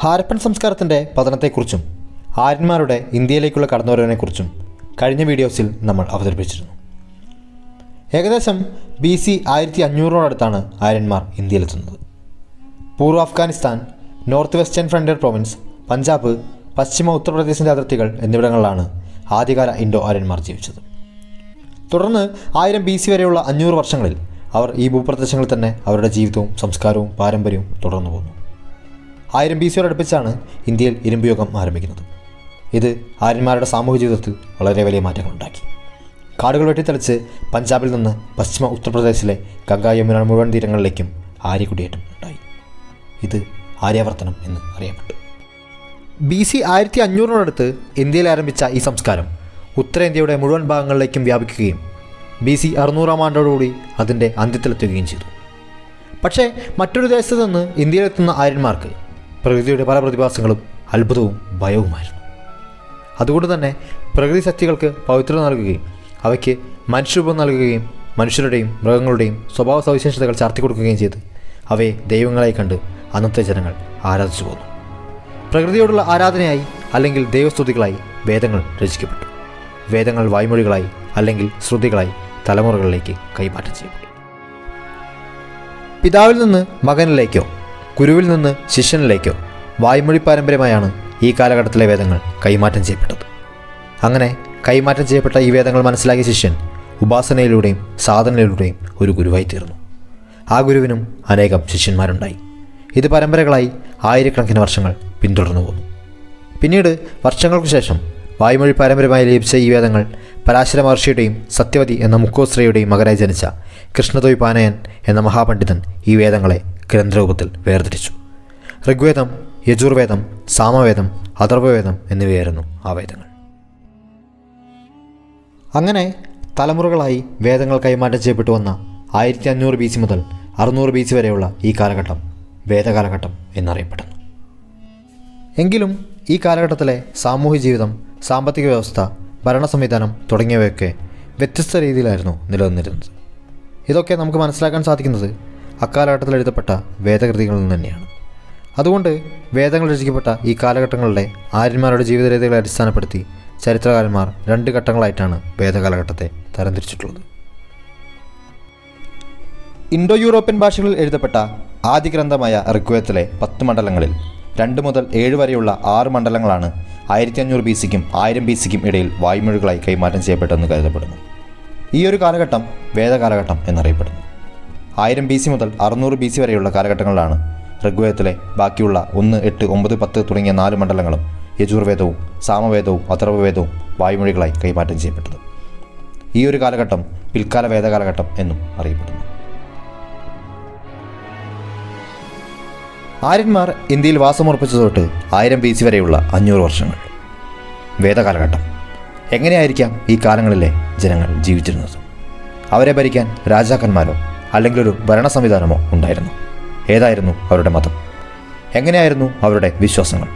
ഹാരപ്പൻ സംസ്കാരത്തിന്റെ പതനത്തെക്കുറിച്ചും ആര്യന്മാരുടെ ഇന്ത്യയിലേക്കുള്ള കടന്നുവരവിനെക്കുറിച്ചും കഴിഞ്ഞ വീഡിയോസിൽ നമ്മൾ അവതരിപ്പിച്ചിരുന്നു. ഏകദേശം ബി സി ആയിരത്തി അഞ്ഞൂറോടടുത്താണ് ആര്യന്മാർ ഇന്ത്യയിലെത്തുന്നത്. പൂർവ Afghanistan north western frontier province Punjab പശ്ചിമ ഉത്തർപ്രദേശിന്റെ അതിർത്തികൾ എന്നിവിടങ്ങളിലാണ് ആദ്യകാല ഇൻഡോ ആര്യന്മാർ ജീവിച്ചത്. തുടർന്ന് ആയിരം ബി സി വരെയുള്ള അഞ്ഞൂറ് വർഷങ്ങളിൽ അവർ ഈ ഭൂപ്രദേശങ്ങളിൽ തന്നെ അവരുടെ ജീവിതവും സംസ്കാരവും പാരമ്പര്യവും തുടർന്നു പോന്നു. ആയിരം ബി സിയോടടുപ്പിച്ചാണ് ഇന്ത്യയിൽ ഇരുമ്പുയോഗം ആരംഭിക്കുന്നത്. ഇത് ആര്യന്മാരുടെ സാമൂഹിക ജീവിതത്തിൽ വളരെ വലിയ മാറ്റങ്ങൾ ഉണ്ടാക്കി കാടുകൾ വെട്ടിത്തെളിച്ച് പഞ്ചാബിൽ നിന്ന് പശ്ചിമ ഉത്തർപ്രദേശിലെ ഗംഗാ യമുന മുഴുവൻ തീരങ്ങളിലേക്കും ആര്യകുടിയേറ്റം ഉണ്ടായി. ഇത് ആര്യാവർത്തനം എന്ന് അറിയപ്പെട്ടു. ബി സി ആയിരത്തി അഞ്ഞൂറിനടുത്ത് ഇന്ത്യയിൽ ആരംഭിച്ച ഈ സംസ്കാരം ഉത്തരേന്ത്യയുടെ മുഴുവൻ ഭാഗങ്ങളിലേക്കും വ്യാപിക്കുകയും ബി സി അറുന്നൂറാം ആണ്ടോടുകൂടി അതിന്റെ അന്ത്യത്തിലെത്തുകയും ചെയ്തു. പക്ഷേ മറ്റൊരു ദേശത്ത് നിന്ന് ഇന്ത്യയിലെത്തുന്ന ആര്യന്മാർക്ക് പ്രകൃതിയുടെ പല പ്രതിഭാസങ്ങളും അത്ഭുതവും ഭയവുമായിരുന്നു. അതുകൊണ്ട് തന്നെ പ്രകൃതി ശക്തികൾക്ക് പവിത്രത നൽകുകയും അവയ്ക്ക് മനുഷ്യരൂപം നൽകുകയും മനുഷ്യരുടെയും മൃഗങ്ങളുടെയും സ്വഭാവ സവിശേഷതകൾ ചാർത്തി കൊടുക്കുകയും ചെയ്ത് അവയെ ദൈവങ്ങളായി കണ്ട് അന്നത്തെ ജനങ്ങൾ ആരാധിച്ചു പോന്നു. പ്രകൃതിയോടുള്ള ആരാധനയായി അല്ലെങ്കിൽ ദൈവസ്തുതികളായി വേദങ്ങൾ രചിക്കപ്പെട്ടു. വേദങ്ങൾ വായ്മൊഴികളായി അല്ലെങ്കിൽ ശ്രുതികളായി തലമുറകളിലേക്ക് കൈമാറ്റം ചെയ്യപ്പെട്ടു. പിതാവിൽ നിന്ന് മകനിലേക്കോ ഗുരുവിൽ നിന്ന് ശിഷ്യനിലേക്കോ വായ്മൊഴി പാരമ്പര്യമായാണ് ഈ കാലഘട്ടത്തിലെ വേദങ്ങൾ കൈമാറ്റം ചെയ്യപ്പെട്ടത്. അങ്ങനെ കൈമാറ്റം ചെയ്യപ്പെട്ട ഈ വേദങ്ങൾ മനസ്സിലാക്കിയ ശിഷ്യൻ ഉപാസനയിലൂടെയും സാധനയിലൂടെയും ഒരു ഗുരുവായി തീർന്നു. ആ ഗുരുവിനും അനേകം ശിഷ്യന്മാരുണ്ടായി. ഇത് പരമ്പരകളായി ആയിരക്കണക്കിന് വർഷങ്ങൾ പിന്തുടർന്നു പോന്നു. പിന്നീട് വർഷങ്ങൾക്ക് ശേഷം വായ്മൊഴി പാരമ്പര്യമായി ലഭിച്ച ഈ വേദങ്ങൾ പരാശര മഹർഷിയുടെയും സത്യവതി എന്ന മുക്കോശ്രീയുടെയും മകനായി ജനിച്ച കൃഷ്ണതൊയ് പാനയൻ എന്ന മഹാപണ്ഡിതൻ ഈ വേദങ്ങളെ ഗ്രന്ഥരൂപത്തിൽ വേർതിരിച്ചു. ഋഗ്വേദം യജുർവേദം സാമവേദം അഥർവവേദം എന്നിവയായിരുന്നു ആ വേദങ്ങൾ. അങ്ങനെ തലമുറകളായി വേദങ്ങൾ കൈമാറ്റം ചെയ്യപ്പെട്ടു വന്ന ആയിരത്തി അഞ്ഞൂറ് ബി സി മുതൽ അറുന്നൂറ് ബി സി വരെയുള്ള ഈ കാലഘട്ടം വേദകാലഘട്ടം എന്നറിയപ്പെടുന്നു. എങ്കിലും ഈ കാലഘട്ടത്തിലെ സാമൂഹ്യ ജീവിതം സാമ്പത്തിക വ്യവസ്ഥ ഭരണ സംവിധാനം തുടങ്ങിയവയൊക്കെ വ്യത്യസ്ത രീതിയിലായിരുന്നു നിലനിന്നിരുന്നത്. ഇതൊക്കെ നമുക്ക് മനസ്സിലാക്കാൻ സാധിക്കുന്നത് അക്കാലഘട്ടത്തിൽ എഴുതപ്പെട്ട വേദകൃതികളിൽ തന്നെയാണ് അതുകൊണ്ട് വേദങ്ങൾ രചിക്കപ്പെട്ട ഈ കാലഘട്ടങ്ങളുടെ ആര്യന്മാരുടെ ജീവിത രീതികളെ അടിസ്ഥാനപ്പെടുത്തി ചരിത്രകാരന്മാർ രണ്ട് ഘട്ടങ്ങളായിട്ടാണ് വേദകാലഘട്ടത്തെ തരംതിരിച്ചിട്ടുള്ളത്. ഇൻഡോ യൂറോപ്യൻ ഭാഷകളിൽ എഴുതപ്പെട്ട ആദ്യ ഗ്രന്ഥമായ ഋഗ്വേദത്തിലെ പത്ത് മണ്ഡലങ്ങളിൽ രണ്ട് മുതൽ ഏഴ് വരെയുള്ള ആറ് മണ്ഡലങ്ങളാണ് ആയിരത്തി അഞ്ഞൂറ് ബി സിക്കും ആയിരം ബി സിക്കും ഇടയിൽ വായ്മൊഴികളായി കൈമാറ്റം ചെയ്യപ്പെട്ടെന്ന് കരുതപ്പെടുന്നു. ഈ ഒരു കാലഘട്ടം വേദകാലഘട്ടം എന്നറിയപ്പെടുന്നു. ആയിരം ബി സി മുതൽ അറുന്നൂറ് ബി സി വരെയുള്ള കാലഘട്ടങ്ങളിലാണ് ഋഗ്വേദത്തിലെ ബാക്കിയുള്ള ഒന്ന് എട്ട് ഒമ്പത് പത്ത് തുടങ്ങിയ നാല് മണ്ഡലങ്ങളും യജുർവേദവും സാമവേദവും അഥർവവേദവും വായുമൊഴികളായി കൈമാറ്റം ചെയ്യപ്പെട്ടത്. ഈ ഒരു കാലഘട്ടം പിൽക്കാല വേദകാലഘട്ടം എന്നും അറിയപ്പെടുന്നു. ആര്യന്മാർ ഇന്ത്യയിൽ വാസമുറപ്പിച്ചു തൊട്ട് ആയിരം ബി സി വരെയുള്ള അഞ്ഞൂറ് വർഷങ്ങൾ. വേദകാലഘട്ടം. എങ്ങനെയായിരിക്കാം ഈ കാലങ്ങളിലെ ജനങ്ങൾ ജീവിച്ചിരുന്നത്? അവരെ ഭരിക്കാൻ രാജാക്കന്മാരോ അല്ലെങ്കിൽ ഒരു ഭരണ സംവിധാനമോ ഉണ്ടായിരുന്നു? ഏതായിരുന്നു അവരുടെ മതം? എങ്ങനെയായിരുന്നു അവരുടെ വിശ്വാസങ്ങൾ?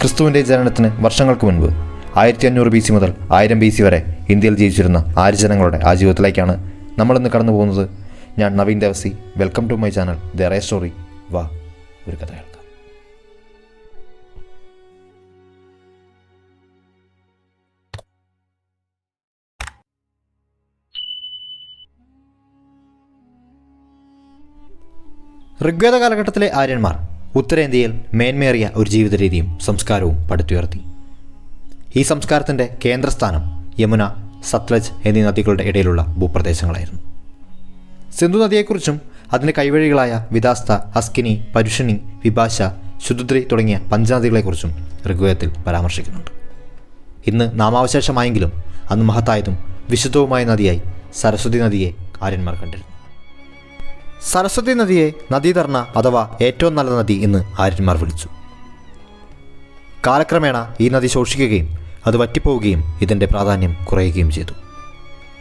ക്രിസ്തുവിന്റെ ജനനത്തിന് വർഷങ്ങൾക്ക് മുൻപ് ആയിരത്തി അഞ്ഞൂറ് ബി സി മുതൽ ആയിരം ബി സി വരെ ഇന്ത്യയിൽ ജീവിച്ചിരുന്ന ആര്യജനങ്ങളുടെ ആ ജീവിതത്തിലേക്കാണ് നമ്മളിന്ന് കടന്നു പോകുന്നത് ഞാൻ Naveen Devasi. Welcome to my channel. The ray story. വാ ഒരു കഥ ഋഗ്വേദ കാലഘട്ടത്തിലെ ആര്യന്മാർ ഉത്തരേന്ത്യയിൽ മേന്മേറിയ ഒരു ജീവിത രീതിയും സംസ്കാരവും പടുത്തുയർത്തി. ഈ സംസ്കാരത്തിന്റെ കേന്ദ്രസ്ഥാനം യമുന സത്ലജ് എന്നീ നദികളുടെ ഇടയിലുള്ള ഭൂപ്രദേശങ്ങളായിരുന്നു. സിന്ധു നദിയെക്കുറിച്ചും അതിന്റെ കൈവഴികളായ വിദാസ്ത അസ്കിനി പരുഷണി വിഭാഷ ശുദ്രി തുടങ്ങിയ പഞ്ചനദികളെക്കുറിച്ചും ഋഗ്വേദത്തിൽ പരാമർശിക്കുന്നുണ്ട്. ഇന്ന് നാമാവശേഷമായെങ്കിലും അന്ന് മഹത്തായതും വിശുദ്ധവുമായ നദിയായി സരസ്വതി നദിയെ ആര്യന്മാർ കണ്ടിരുന്നു. സരസ്വതി നദിയെ നദീധർണ അഥവാ ഏറ്റവും നല്ല നദി എന്ന് ആര്യന്മാർ വിളിച്ചു. കാലക്രമേണ ഈ നദി ശോഷിക്കുകയും അത് വറ്റിപ്പോവുകയും ഇതിന്റെ പ്രാധാന്യം കുറയുകയും ചെയ്തു.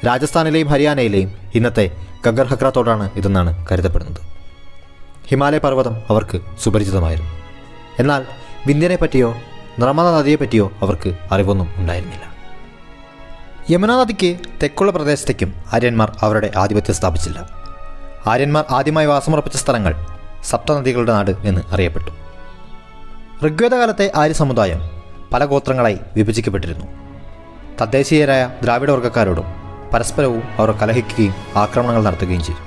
രാജസ്ഥാനിലെയും ഹരിയാനയിലെയും ഇന്നത്തെ ഗഗർഹക്രത്തോടാണ് ഇതെന്നാണ് കരുതപ്പെടുന്നത്. ഹിമാലയ പർവതം അവർക്ക് സുപരിചിതമായിരുന്നു. എന്നാൽ വിന്ധ്യനെ പറ്റിയോ നർമ്മദ നദിയെപ്പറ്റിയോ അവർക്ക് അറിവൊന്നും ഉണ്ടായിരുന്നില്ല. യമുനാ നദിക്ക് തെക്കുള്ള പ്രദേശത്തേക്കും ആര്യന്മാർ അവരുടെ ആധിപത്യം സ്ഥാപിച്ചില്ല. ആര്യന്മാർ ആദ്യമായി വാസമുറപ്പിച്ച സ്ഥലങ്ങൾ സപ്തനദികളുടെ നാട് എന്ന് അറിയപ്പെട്ടു. ഋഗ്വേദകാലത്തെ ആര്യ സമുദായം പല ഗോത്രങ്ങളായി വിഭജിക്കപ്പെട്ടിരുന്നു. തദ്ദേശീയരായ ദ്രാവിഡ വർഗക്കാരോടും പരസ്പരവും അവർ കലഹിക്കുകയും ആക്രമണങ്ങൾ നടത്തുകയും ചെയ്തു.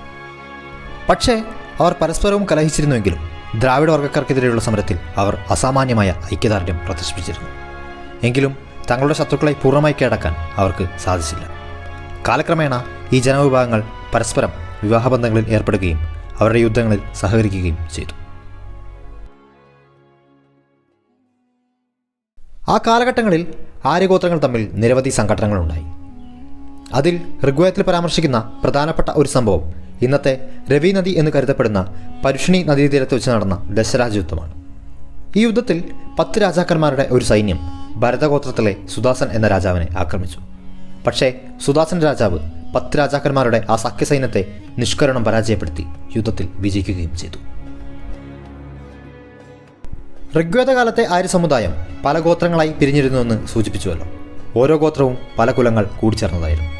പക്ഷേ അവർ പരസ്പരവും കലഹിച്ചിരുന്നുവെങ്കിലും ദ്രാവിഡ വർഗക്കാർക്കെതിരെയുള്ള സമരത്തിൽ അവർ അസാമാന്യമായ ഐക്യദാർഢ്യം പ്രദർശിപ്പിച്ചിരുന്നു. എങ്കിലും തങ്ങളുടെ ശത്രുക്കളെ പൂർണമായി കീഴടക്കാൻ അവർക്ക് സാധിച്ചില്ല. കാലക്രമേണ ഈ ജനവിഭാഗങ്ങൾ പരസ്പരം വിവാഹബന്ധങ്ങളിൽ ഏർപ്പെടുകയും അവരുടെ യുദ്ധങ്ങളിൽ സഹകരിക്കുകയും ചെയ്തു. ആ കാലഘട്ടങ്ങളിൽ ആര്യഗോത്രങ്ങൾ തമ്മിൽ നിരവധി സംഘടനകളുണ്ടായി അതിൽ ഋഗ്വേദത്തിൽ പരാമർശിക്കുന്ന പ്രധാനപ്പെട്ട ഒരു സംഭവം ഇന്നത്തെ രവി നദി എന്ന് കരുതപ്പെടുന്ന പരുഷിണി നദീതീരത്ത് വെച്ച് നടന്ന ദശരാജ യുദ്ധമാണ്. ഈ യുദ്ധത്തിൽ പത്ത് രാജാക്കന്മാരുടെ ഒരു സൈന്യം ഭരതഗോത്രത്തിലെ സുദാസൻ എന്ന രാജാവിനെ ആക്രമിച്ചു. പക്ഷേ സുദാസൻ രാജാവ് പത്ത് രാജാക്കന്മാരുടെ ആ സഖ്യസൈന്യത്തെ നിഷ്കരണം പരാജയപ്പെടുത്തി യുദ്ധത്തിൽ വിജയിക്കുകയും ചെയ്തു. ഋഗ്വേദകാലത്തെ ആര്യ സമുദായം പല ഗോത്രങ്ങളായി പിരിഞ്ഞിരുന്നുവെന്ന് സൂചിപ്പിച്ചുവല്ലോ. ഓരോ ഗോത്രവും പല കുലങ്ങൾ കൂടിച്ചേർന്നതായിരുന്നു.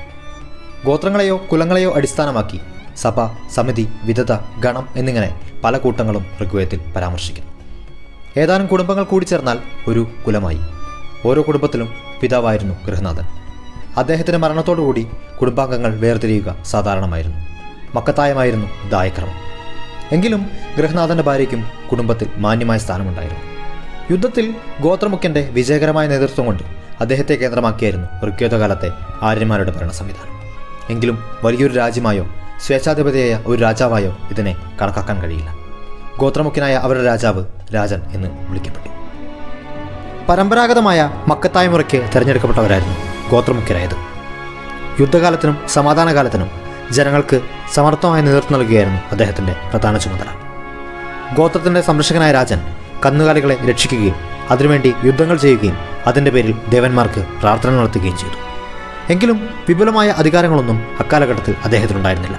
ഗോത്രങ്ങളെയോ കുലങ്ങളെയോ അടിസ്ഥാനമാക്കി സഭ സമിതി വിധത ഗണം എന്നിങ്ങനെ പല കൂട്ടങ്ങളും ഋഗ്വേദത്തിൽ പരാമർശിക്കുന്നു. ഏതാനും കുടുംബങ്ങൾ കൂടിച്ചേർന്നാൽ ഒരു കുലമായി. ഓരോ കുടുംബത്തിലും പിതാവായിരുന്നു ഗൃഹനാഥൻ. അദ്ദേഹത്തിന്റെ മരണത്തോടുകൂടി കുടുംബാംഗങ്ങൾ വേർതിരിയുക സാധാരണമായിരുന്നു. മക്കത്തായമായിരുന്നു ദായക്രമം. എങ്കിലും ഗൃഹനാഥന്റെ ഭാര്യയ്ക്കും കുടുംബത്തിൽ മാന്യമായ സ്ഥാനമുണ്ടായിരുന്നു. യുദ്ധത്തിൽ ഗോത്രമുഖ്യന്റെ വിജയകരമായ നേതൃത്വം കൊണ്ട് അദ്ദേഹത്തെ കേന്ദ്രമാക്കിയായിരുന്നു ഋഗ്വേദകാലത്തെ ആര്യന്മാരുടെ ഭരണ സംവിധാനം എങ്കിലും വലിയൊരു രാജ്യമായോ സ്വേച്ഛാധിപതിയായ ഒരു രാജാവായോ ഇതിനെ കണക്കാക്കാൻ കഴിയില്ല. ഗോത്രമുഖ്യനായ അവരുടെ രാജാവ് രാജൻ എന്ന് വിളിക്കപ്പെട്ടു. പരമ്പരാഗതമായ മക്കത്തായ മുറയ്ക്ക് തിരഞ്ഞെടുക്കപ്പെട്ടവരായിരുന്നു ഗോത്രമുഖ്യരായത്. യുദ്ധകാലത്തിനും സമാധാനകാലത്തിനും ജനങ്ങൾക്ക് സമർത്ഥമായ നേതൃത്വം നൽകുകയായിരുന്നു അദ്ദേഹത്തിന്റെ പ്രധാന ചുമതല. ഗോത്രത്തിന്റെ സംരക്ഷകനായ രാജൻ കന്നുകാലികളെ രക്ഷിക്കുകയും അതിനുവേണ്ടി യുദ്ധങ്ങൾ ചെയ്യുകയും അതിന്റെ പേരിൽ ദേവന്മാർക്ക് പ്രാർത്ഥന നടത്തുകയും ചെയ്തു. എങ്കിലും വിപുലമായ അധികാരങ്ങളൊന്നും അക്കാലഘട്ടത്തിൽ അദ്ദേഹത്തിനുണ്ടായിരുന്നില്ല.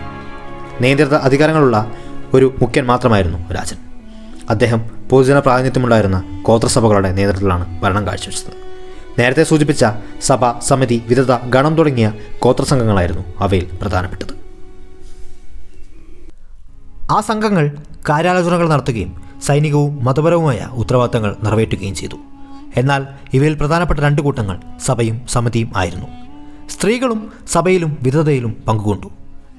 നിയന്ത്രിത അധികാരങ്ങളുള്ള ഒരു മുഖ്യൻ മാത്രമായിരുന്നു രാജൻ. അദ്ദേഹം പൊതുജന പ്രാതിനിധ്യമുണ്ടായിരുന്ന ഗോത്രസഭകളുടെ നേതൃത്വത്തിലാണ് ഭരണം കാഴ്ചവെച്ചത്. നേരത്തെ സൂചിപ്പിച്ച സഭ സമിതി വിധത ഗണം തുടങ്ങിയ ഗോത്രസംഘങ്ങളായിരുന്നു അവയിൽ പ്രധാനപ്പെട്ടത്. ആ സംഘങ്ങൾ കാര്യാലോചനകൾ നടത്തുകയും സൈനികവും മതപരവുമായ ഉത്തരവാദിത്തങ്ങൾ നിറവേറ്റുകയും ചെയ്തു. എന്നാൽ ഇവയിൽ പ്രധാനപ്പെട്ട രണ്ട് കൂട്ടങ്ങൾ സഭയും സമിതിയും ആയിരുന്നു. സ്ത്രീകളും സഭയിലും വിധതയിലും പങ്കുകൊണ്ടു.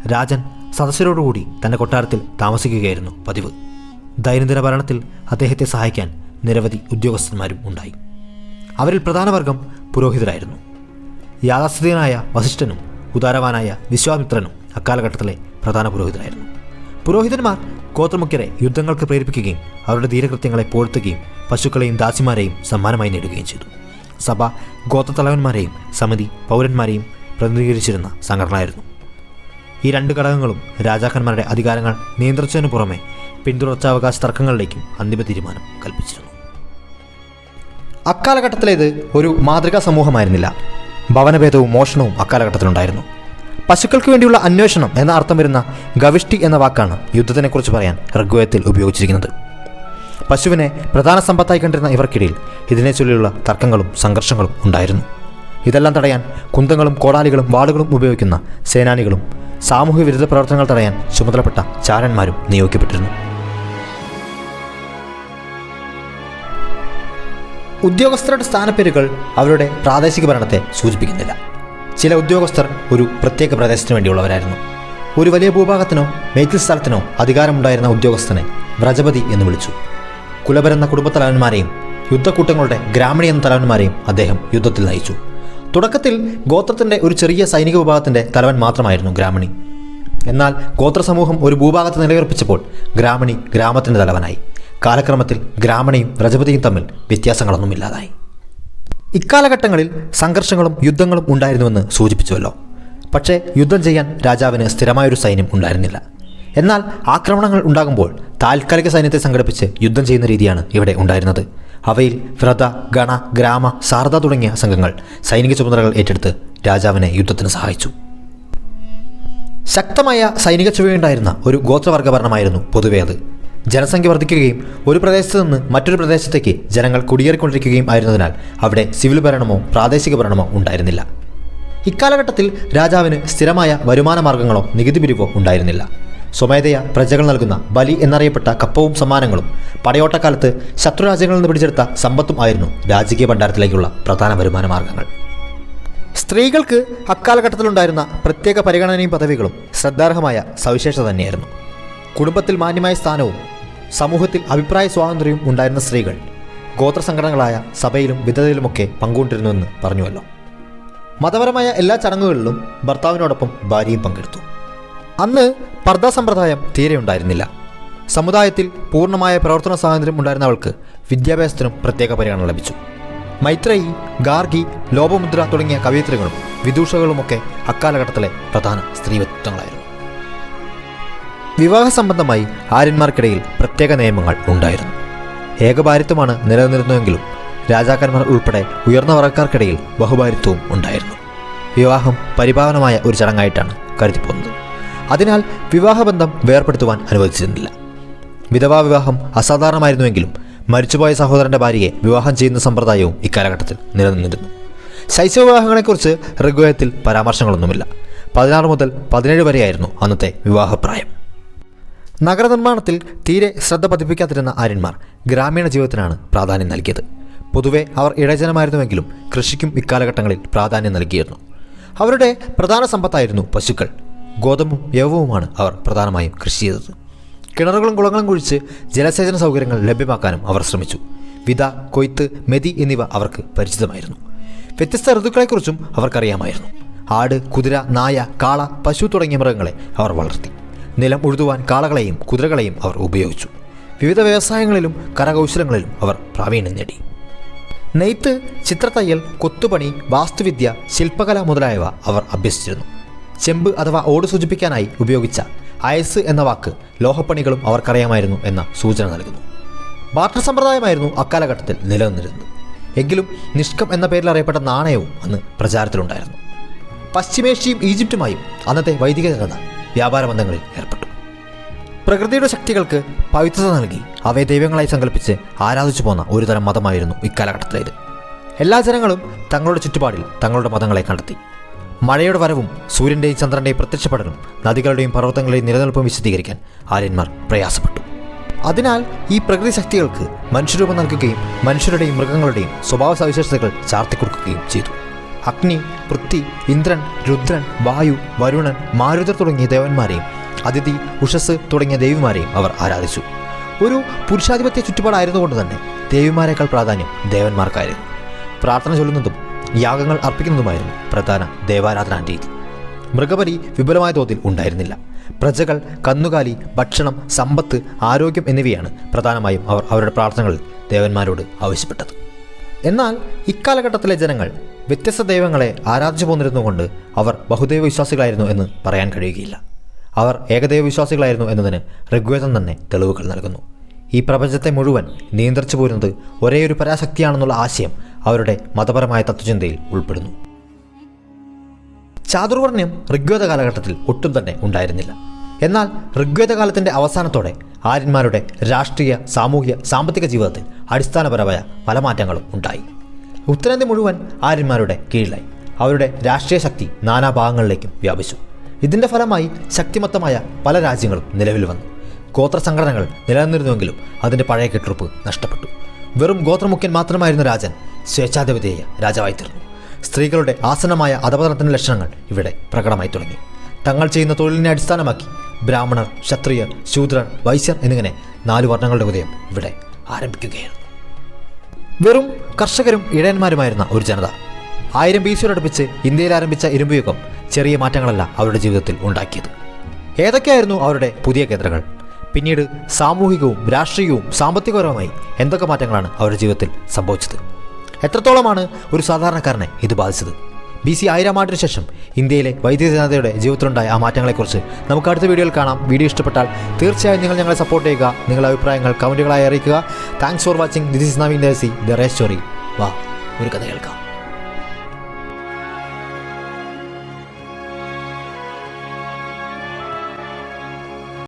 രാജൻ സദസ്യരോടുകൂടി തന്റെ കൊട്ടാരത്തിൽ താമസിക്കുകയായിരുന്നു പതിവ്. ദൈനംദിന ഭരണത്തിൽ അദ്ദേഹത്തെ സഹായിക്കാൻ നിരവധി ഉദ്യോഗസ്ഥന്മാരും ഉണ്ടായി. അവരിൽ പ്രധാനവർഗം പുരോഹിതരായിരുന്നു. യാഥാസ്ഥിതികനായ വസിഷ്ഠനും ഉദാരവാനായ വിശ്വാമിത്രനും അക്കാലഘട്ടത്തിലെ പ്രധാന പുരോഹിതരായിരുന്നു. പുരോഹിതന്മാർ ഗോത്രമുഖ്യരെ യുദ്ധങ്ങൾക്ക് പ്രേരിപ്പിക്കുകയും അവരുടെ ധീരകൃത്യങ്ങളെ പോഴ്ത്തുകയും പശുക്കളെയും ദാസിമാരെയും സമ്മാനമായി നേടുകയും ചെയ്തു. സഭ ഗോത്രത്തലവന്മാരെയും സമിതി പൗരന്മാരെയും പ്രതിനിധീകരിച്ചിരുന്ന സംഘടനയായിരുന്നു. ഈ രണ്ട് ഘടകങ്ങളും രാജാക്കന്മാരുടെ അധികാരങ്ങൾ നിയന്ത്രിച്ചതിനു പുറമെ പിന്തുടർച്ചാവകാശ തർക്കങ്ങളിലേക്കും അന്തിമ തീരുമാനം കൽപ്പിച്ചിരുന്നു. അക്കാലഘട്ടത്തിലേത് ഒരു മാതൃകാ സമൂഹമായിരുന്നില്ല. ഭവനഭേദവും മോഷണവും അക്കാലഘട്ടത്തിലുണ്ടായിരുന്നു. പശുക്കൾക്ക് വേണ്ടിയുള്ള അന്വേഷണം എന്ന അർത്ഥം വരുന്ന ഗവിഷ്ടി എന്ന വാക്കാണ് യുദ്ധത്തിനെക്കുറിച്ച് പറയാൻ ഋഗ്വേദത്തിൽ ഉപയോഗിച്ചിരിക്കുന്നത്. പശുവിനെ പ്രധാന സമ്പത്തായി കണ്ടിരുന്ന ഇവർക്കിടയിൽ ഇതിനെ ചൊല്ലിയുള്ള തർക്കങ്ങളും സംഘർഷങ്ങളും ഉണ്ടായിരുന്നു. ഇതെല്ലാം തടയാൻ കുന്തങ്ങളും കോടാലികളും വാളുകളും ഉപയോഗിക്കുന്ന സേനാനികളും സാമൂഹ്യ വിരുദ്ധ പ്രവർത്തനങ്ങൾ തടയാൻ ചുമതലപ്പെട്ട ചാരന്മാരും നിയോഗിക്കപ്പെട്ടിരുന്നു. ഉദ്യോഗസ്ഥരുടെ സ്ഥാനപ്പേരുകൾ അവരുടെ പ്രാദേശിക ഭരണത്തെ സൂചിപ്പിക്കുന്നില്ല. ചില ഉദ്യോഗസ്ഥർ ഒരു പ്രത്യേക പ്രദേശത്തിന് വേണ്ടിയുള്ളവരായിരുന്നു. ഒരു വലിയ ഭൂഭാഗത്തിനോ മേച്ചിൽ സ്ഥലത്തിനോ അധികാരമുണ്ടായിരുന്ന ഉദ്യോഗസ്ഥനെ വ്രജപതി എന്ന് വിളിച്ചു. കുലപരെന്ന കുടുംബത്തലവന്മാരെയും യുദ്ധക്കൂട്ടങ്ങളുടെ ഗ്രാമണി എന്ന തലവന്മാരെയും അദ്ദേഹം യുദ്ധത്തിൽ നയിച്ചു. തുടക്കത്തിൽ ഗോത്രത്തിന്റെ ഒരു ചെറിയ സൈനിക വിഭാഗത്തിന്റെ തലവൻ മാത്രമായിരുന്നു ഗ്രാമണി. എന്നാൽ ഗോത്രസമൂഹം ഒരു ഭൂഭാഗത്ത് നിലയുറപ്പിച്ചപ്പോൾ ഗ്രാമണി ഗ്രാമത്തിന്റെ തലവനായി. കാലക്രമത്തിൽ ഗ്രാമണിയും രജപതിയും തമ്മിൽ വ്യത്യാസങ്ങളൊന്നുമില്ലാതായി. ഇക്കാലഘട്ടങ്ങളിൽ സംഘർഷങ്ങളും യുദ്ധങ്ങളും ഉണ്ടായിരുന്നുവെന്ന് സൂചിപ്പിച്ചുവല്ലോ. പക്ഷേ യുദ്ധം ചെയ്യാൻ രാജാവിന് സ്ഥിരമായൊരു സൈന്യം ഉണ്ടായിരുന്നില്ല. എന്നാൽ ആക്രമണങ്ങൾ ഉണ്ടാകുമ്പോൾ താൽക്കാലിക സൈന്യത്തെ സംഘടിപ്പിച്ച് യുദ്ധം ചെയ്യുന്ന രീതിയാണ് ഇവിടെ ഉണ്ടായിരുന്നത്. അവയിൽ വ്രത ഗണ ഗ്രാമ സാർദ തുടങ്ങിയ സംഘങ്ങൾ സൈനിക ചുമതലകൾ ഏറ്റെടുത്ത് രാജാവിനെ യുദ്ധത്തിന് സഹായിച്ചു. ശക്തമായ സൈനിക ചുവയുണ്ടായിരുന്ന ഒരു ഗോത്രവർഗ ഭരണമായിരുന്നു പൊതുവേ അത്. ജനസംഖ്യ വർദ്ധിക്കുകയും ഒരു പ്രദേശത്ത് നിന്ന് മറ്റൊരു പ്രദേശത്തേക്ക് ജനങ്ങൾ കുടിയേറിക്കൊണ്ടിരിക്കുകയും ആയിരുന്നതിനാൽ അവിടെ സിവിൽ ഭരണമോ പ്രാദേശിക ഭരണമോ ഉണ്ടായിരുന്നില്ല. ഇക്കാലഘട്ടത്തിൽ രാജാവിന് സ്ഥിരമായ വരുമാന മാർഗങ്ങളോ നികുതി പിരിവോ ഉണ്ടായിരുന്നില്ല. സ്വമേധയ പ്രജകൾ നൽകുന്ന ബലി എന്നറിയപ്പെട്ട കപ്പവും സമ്മാനങ്ങളും പടയോട്ടക്കാലത്ത് ശത്രുരാജ്യങ്ങളിൽ നിന്ന് പിടിച്ചെടുത്ത സമ്പത്തും ആയിരുന്നു രാജകീയ ഭണ്ഡാരത്തിലേക്കുള്ള പ്രധാന വരുമാന മാർഗങ്ങൾ സ്ത്രീകൾക്ക് അക്കാലഘട്ടത്തിലുണ്ടായിരുന്ന പ്രത്യേക പരിഗണനയും പദവികളും ശ്രദ്ധാർഹമായ സവിശേഷത തന്നെയായിരുന്നു. കുടുംബത്തിൽ മാന്യമായ സ്ഥാനവും സമൂഹത്തിൽ അഭിപ്രായ സ്വാതന്ത്ര്യവും ഉണ്ടായിരുന്ന സ്ത്രീകൾ ഗോത്ര സംഘടനകളായ സഭയിലും വിധതയിലുമൊക്കെ പങ്കുകൊണ്ടിരുന്നുവെന്ന് പറഞ്ഞുവല്ലോ. മതപരമായ എല്ലാ ചടങ്ങുകളിലും ഭർത്താവിനോടൊപ്പം ഭാര്യയും പങ്കെടുത്തു. അന്ന് പർദ്ദാ സമ്പ്രദായം തീരെ ഉണ്ടായിരുന്നില്ല. സമുദായത്തിൽ പൂർണമായ പ്രവർത്തന സ്വാതന്ത്ര്യം ഉണ്ടായിരുന്നവൾക്ക് വിദ്യാഭ്യാസത്തിനും പ്രത്യേക പരിഗണന ലഭിച്ചു. മൈത്രേയി ഗാർഗി ലോപമുദ്ര തുടങ്ങിയ കവയിത്രികളും വിദൂഷകളുമൊക്കെ അക്കാലഘട്ടത്തിലെ പ്രധാന സ്ത്രീ വിവാഹ സംബന്ധമായി ആര്യന്മാർക്കിടയിൽ പ്രത്യേക നിയമങ്ങൾ ഉണ്ടായിരുന്നു. ഏകഭാരിത്വമാണ് നിലനിന്നിരുന്നുവെങ്കിലും രാജാക്കന്മാർ ഉൾപ്പെടെ ഉയർന്ന വർഗക്കാർക്കിടയിൽ ബഹുഭാരിത്വവും ഉണ്ടായിരുന്നു. വിവാഹം പരിപാവനമായ ഒരു ചടങ്ങായിട്ടാണ് കരുതിപ്പോകുന്നത് അതിനാൽ വിവാഹബന്ധം വേർപ്പെടുത്തുവാൻ അനുവദിച്ചിരുന്നില്ല. വിധവാ വിവാഹം അസാധാരണമായിരുന്നുവെങ്കിലും മരിച്ചുപോയ സഹോദരന്റെ ഭാര്യയെ വിവാഹം ചെയ്യുന്ന സമ്പ്രദായവും ഇക്കാലഘട്ടത്തിൽ നിലനിന്നിരുന്നു. ശൈശവ വിവാഹങ്ങളെക്കുറിച്ച് ഋഗ്വേദത്തിൽ പരാമർശങ്ങളൊന്നുമില്ല. പതിനാറ് മുതൽ പതിനേഴ് വരെയായിരുന്നു അന്നത്തെ വിവാഹപ്രായം. നഗരനിർമ്മാണത്തിൽ തീരെ ശ്രദ്ധ പതിപ്പിക്കാതിരുന്ന ആര്യന്മാർ ഗ്രാമീണ ജീവിതത്തിനാണ് പ്രാധാന്യം നൽകിയത്. പൊതുവെ അവർ ഇടജനമായിരുന്നുവെങ്കിലും കൃഷിക്കും ഇക്കാലഘട്ടങ്ങളിൽ പ്രാധാന്യം നൽകിയിരുന്നു. അവരുടെ പ്രധാന സമ്പത്തായിരുന്നു പശുക്കൾ. ഗോതമ്പും യവവുമാണ് അവർ പ്രധാനമായും കൃഷി ചെയ്തത്. കിണറുകളും കുളങ്ങളും കുഴിച്ച് ജലസേചന സൗകര്യങ്ങൾ ലഭ്യമാക്കാനും അവർ ശ്രമിച്ചു. വിത കൊയ്ത്ത് മെതി എന്നിവ അവർക്ക് പരിചിതമായിരുന്നു. വ്യത്യസ്ത ഋതുക്കളെക്കുറിച്ചും അവർക്കറിയാമായിരുന്നു. ആട് കുതിര നായ കാള പശു തുടങ്ങിയ മൃഗങ്ങളെ അവർ വളർത്തി. നിലം ഉഴുതുവാൻ കാളകളെയും കുതിരകളെയും അവർ ഉപയോഗിച്ചു. വിവിധ വ്യവസായങ്ങളിലും കരകൗശലങ്ങളിലും അവർ പ്രാവീണ്യം നേടി. നെയ്ത്ത് ചിത്രത്തയ്യൽ കൊത്തുപണി വാസ്തുവിദ്യ ശില്പകല മുതലായവ അവർ അഭ്യസിച്ചിരുന്നു. ചെമ്പ് അഥവാ ഓട് സൂചിപ്പിക്കാനായി ഉപയോഗിച്ച അയസ് എന്ന വാക്ക് ലോഹപ്പണികളും അവർക്കറിയാമായിരുന്നു എന്ന സൂചന നൽകുന്നു. ബാർട്ടർ സമ്പ്രദായമായിരുന്നു അക്കാലഘട്ടത്തിൽ നിലനിന്നിരുന്നത്. എങ്കിലും നിഷ്കം എന്ന പേരിൽ അറിയപ്പെട്ട നാണയവും അന്ന് പ്രചാരത്തിലുണ്ടായിരുന്നു. പശ്ചിമേഷ്യയും ഈജിപ്തുമായും അന്നത്തെ വൈദിക ജനത വ്യാപാര ബന്ധങ്ങളിൽ ഏർപ്പെട്ടു. പ്രകൃതിയുടെ ശക്തികൾക്ക് പവിത്രത നൽകി അവയെ ദൈവങ്ങളായി സങ്കല്പിച്ച് ആരാധിച്ചു പോന്ന ഒരുതരം മതമായിരുന്നു ഇക്കാലഘട്ടത്തിലേത്. എല്ലാ ജനങ്ങളും തങ്ങളുടെ ചുറ്റുപാടിൽ തങ്ങളുടെ മതങ്ങളെ കണ്ടെത്തി. മഴയുടെ വരവും സൂര്യന്റെയും ചന്ദ്രന്റെയും പ്രത്യക്ഷപ്പെടലും നദികളുടെയും പർവതങ്ങളുടെയും നിലനിൽപ്പും വിശദീകരിക്കാൻ ആര്യന്മാർ പ്രയാസപ്പെട്ടു. അതിനാൽ ഈ പ്രകൃതി ശക്തികൾക്ക് മനുഷ്യരൂപം നൽകുകയും മനുഷ്യരുടെയും മൃഗങ്ങളുടെയും സ്വഭാവ സവിശേഷതകൾ ചാർത്തിക്കൊടുക്കുകയും ചെയ്തു. അഗ്നി പൃഥ്വി ഇന്ദ്രൻ രുദ്രൻ വായു വരുണൻ മാരുതർ തുടങ്ങിയ ദേവന്മാരെയും അതിഥി ഉഷസ് തുടങ്ങിയ ദേവിമാരെയും അവർ ആരാധിച്ചു. ഒരു പുരുഷാധിപത്യ ചുറ്റുപാടായിരുന്നുകൊണ്ട് തന്നെ ദേവിമാരെക്കാൾ പ്രാധാന്യം ദേവന്മാർക്കായിരുന്നു. പ്രാർത്ഥന ചൊല്ലുന്നതും യാഗങ്ങൾ അർപ്പിക്കുന്നതുമായിരുന്നു പ്രധാന ദേവാരാധനാ രീതി മൃഗബലി വിപുലമായ തോതിൽ ഉണ്ടായിരുന്നില്ല. പ്രജകൾ കന്നുകാലി ഭക്ഷണം സമ്പത്ത് ആരോഗ്യം എന്നിവയാണ് പ്രധാനമായും അവർ അവരുടെ പ്രാർത്ഥനകളിൽ ദേവന്മാരോട് ആവശ്യപ്പെട്ടത്. എന്നാൽ ഇക്കാലഘട്ടത്തിലെ ജനങ്ങൾ വ്യത്യസ്ത ദൈവങ്ങളെ ആരാധിച്ചു പോന്നിരുന്നുകൊണ്ട് അവർ ബഹുദൈവ വിശ്വാസികളായിരുന്നു എന്ന് പറയാൻ കഴിയുകയില്ല. അവർ ഏകദൈവ വിശ്വാസികളായിരുന്നു എന്നതിന് ഋഗ്വേദം തന്നെ തെളിവുകൾ നൽകുന്നു. ഈ പ്രപഞ്ചത്തെ മുഴുവൻ നിയന്ത്രിച്ചു പോരുന്നത് ഒരേയൊരു പരാശക്തിയാണെന്നുള്ള ആശയം അവരുടെ മതപരമായ തത്വചിന്തയിൽ ഉൾപ്പെടുന്നു. ചാതുർവർണ്യം ഋഗ്വേദ കാലഘട്ടത്തിൽ ഒട്ടും തന്നെ ഉണ്ടായിരുന്നില്ല. എന്നാൽ ഋഗ്വേദ കാലത്തിന്റെ അവസാനത്തോടെ ആര്യന്മാരുടെ രാഷ്ട്രീയ സാമൂഹ്യ സാമ്പത്തിക ജീവിതത്തിൽ അടിസ്ഥാനപരമായ പല മാറ്റങ്ങളും ഉണ്ടായി. ഉത്തരേന്ത്യ മുഴുവൻ ആര്യന്മാരുടെ കീഴിലായി. അവരുടെ രാഷ്ട്രീയ ശക്തി നാനാഭാഗങ്ങളിലേക്കും വ്യാപിച്ചു. ഇതിന്റെ ഫലമായി ശക്തിമത്തമായ പല രാജ്യങ്ങളും നിലവിൽ വന്നു. ഗോത്ര സംഘടനകൾ നിലനിന്നിരുന്നുവെങ്കിലും അതിന്റെ പഴയ കെട്ടുറപ്പ് നഷ്ടപ്പെട്ടു. വെറും ഗോത്രമുഖ്യൻ മാത്രമായിരുന്ന രാജൻ സ്വേച്ഛാധിപതിയായ രാജാവായി തീർന്നു. സ്ത്രീകളുടെ ആസനമായ അധപതനത്തിന്റെ ലക്ഷണങ്ങൾ ഇവിടെ പ്രകടമായി തുടങ്ങി. തങ്ങൾ ചെയ്യുന്ന തൊഴിലിനെ അടിസ്ഥാനമാക്കി ബ്രാഹ്മണർ ക്ഷത്രിയർ ശൂദ്രർ വൈശ്യർ എന്നിങ്ങനെ നാല് വർണങ്ങളുടെ ഉദയം ഇവിടെ ആരംഭിക്കുകയായിരുന്നു വെറും കർഷകരും ഇടയന്മാരുമായിരുന്ന ഒരു ജനത. ആയിരം ബി സിയോടടുപ്പിച്ച് ഇന്ത്യയിൽ ആരംഭിച്ച ഇരുമ്പ് യുഗം ചെറിയ മാറ്റങ്ങളല്ല അവരുടെ ജീവിതത്തിൽ ഉണ്ടാക്കിയത്. ഏതൊക്കെയായിരുന്നു അവരുടെ പുതിയ കേന്ദ്രങ്ങൾ? പിന്നീട് സാമൂഹികവും രാഷ്ട്രീയവും സാമ്പത്തികപരവുമായി എന്തൊക്കെ മാറ്റങ്ങളാണ് അവരുടെ ജീവിതത്തിൽ സംഭവിച്ചത്? എത്രത്തോളമാണ് ഒരു സാധാരണക്കാരനെ ഇത് ബാധിച്ചത്? ബി സി ആയിരം ആണ്ടിന് ശേഷം ഇന്ത്യയിലെ വൈദ്യുത ജനതയുടെ ജീവിതത്തിലുണ്ടായ ആ മാറ്റങ്ങളെക്കുറിച്ച് നമുക്ക് അടുത്ത വീഡിയോയിൽ കാണാം. വീഡിയോ ഇഷ്ടപ്പെട്ടാൽ തീർച്ചയായും നിങ്ങൾ ഞങ്ങളെ സപ്പോർട്ട് ചെയ്യുക. നിങ്ങളുടെ അഭിപ്രായങ്ങൾ കമന്റുകളായി അറിയിക്കുക. Thanks for watching this is Naveen Desi the ray story വാ ഒരു കഥ കേൾക്കാം.